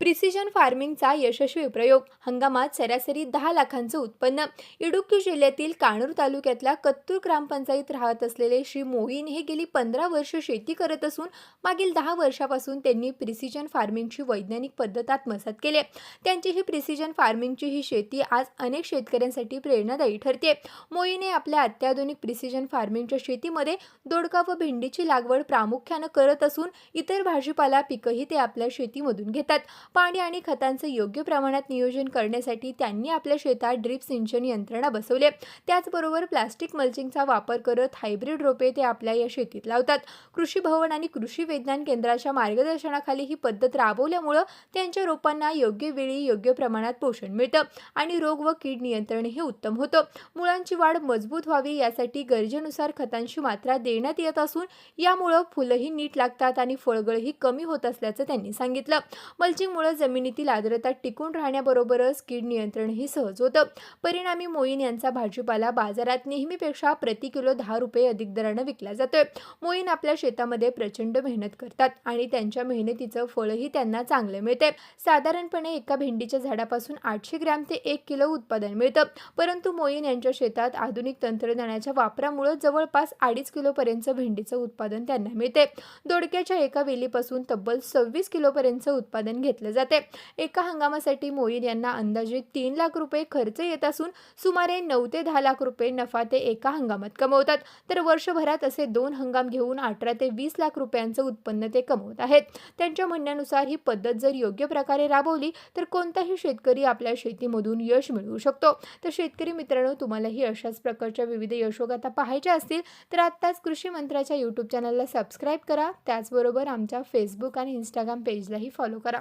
Precision फार्मिंगचा यशस्वी प्रयोग. हंगामात सरासरी दहा लाखांचं उत्पन्न. इडुक्की जिल्ह्यातील काणूर तालुक्यातल्या कत्तूर ग्रामपंचायत राहत असलेले श्री मोहीन हे गेली पंधरा वर्ष शेती करत असून मागील दहा वर्षापासून त्यांनी प्रिसिजन फार्मिंगची वैज्ञानिक पद्धत आत्मसात केली. त्यांची ही प्रिसिजन फार्मिंगची ही शेती आज अनेक शेतकऱ्यांसाठी प्रेरणादायी ठरते. मोहीने आपल्या अत्याधुनिक प्रिसिजन फार्मिंगच्या शेतीमध्ये दोडका व भेंडीची लागवड प्रामुख्यानं करत असून इतर भाजीपाला पिकंही ते आपल्या शेतीमधून घेतात. पाणी आणि खतांचं योग्य प्रमाणात नियोजन करण्यासाठी त्यांनी आपल्या शेतात ड्रीप सिंचन यंत्रणा बसवले त्याचबरोबर प्लास्टिक मल्चिंगचा वापर करत हायब्रिड रोपे ते आपल्या या शेतीत लावतात. कृषी भवन आणि कृषी विज्ञान केंद्राच्या मार्गदर्शनाखाली ही पद्धत राबवल्यामुळं त्यांच्या रोपांना योग्य वेळी योग्य प्रमाणात पोषण मिळतं आणि रोग व कीड नियंत्रण हे उत्तम होतं. मुळांची वाढ मजबूत व्हावी यासाठी गरजेनुसार खतांची मात्रा देण्यात येत असून यामुळं फुलंही नीट लागतात आणि फळगळही कमी होत असल्याचं त्यांनी सांगितलं. मल्चिंग मल्चिंगमुळे जमिनीतील आर्द्रता टिकून राहण्याबरोबरच कीड नियंत्रणही सहज होतं. परिणामी मोईन यांचा भाजीपाला बाजारात नेहमीपेक्षा प्रति किलो दहा रुपये अधिक दरानं विकला जातोय. मोईन आपल्या शेतामध्ये प्रचंड मेहनत करतात आणि त्यांच्या मेहनतीचं फळही त्यांना चांगलं मिळते साधारणपणे एका भेंडीच्या झाडापासून आठशे ग्रॅम ते एक किलो उत्पादन मिळतं. परंतु मोईन यांच्या शेतात आधुनिक तंत्रज्ञानाच्या वापरामुळे जवळपास अडीच किलोपर्यंत भेंडीचं उत्पादन त्यांना मिळते दोडक्याच्या एका वेलीपासून तब्बल सव्वीस किलोपर्यंतचं उत्पादन घेतलं जाते. एका हंगामासाठी मोईन यांना अंदाजे तीन लाख रुपये खर्च येत असून सुमारे नऊ ते दहा लाख रुपये नफा ते एका हंगामात कमवतात. तर वर्षभरात असे दोन हंगाम घेऊन अठरा ते वीस लाख रुपयांचं उत्पन्न ते कमवत आहेत. त्यांच्या म्हणण्यानुसार ही पद्धत जर योग्य प्रकारे राबवली तर कोणताही शेतकरी आपल्या शेतीमधून यश मिळवू शकतो. तर शेतकरी मित्रांनो तुम्हालाही अशाच प्रकारच्या विविध यशोगाथा पाहायच्या असतील तर आत्ताच कृषी मंत्र्याच्या यूट्यूब चॅनलला सबस्क्राईब करा. त्याचबरोबर आमच्या फेसबुक आणि इंस्टाग्राम पेजलाही फॉलो करा.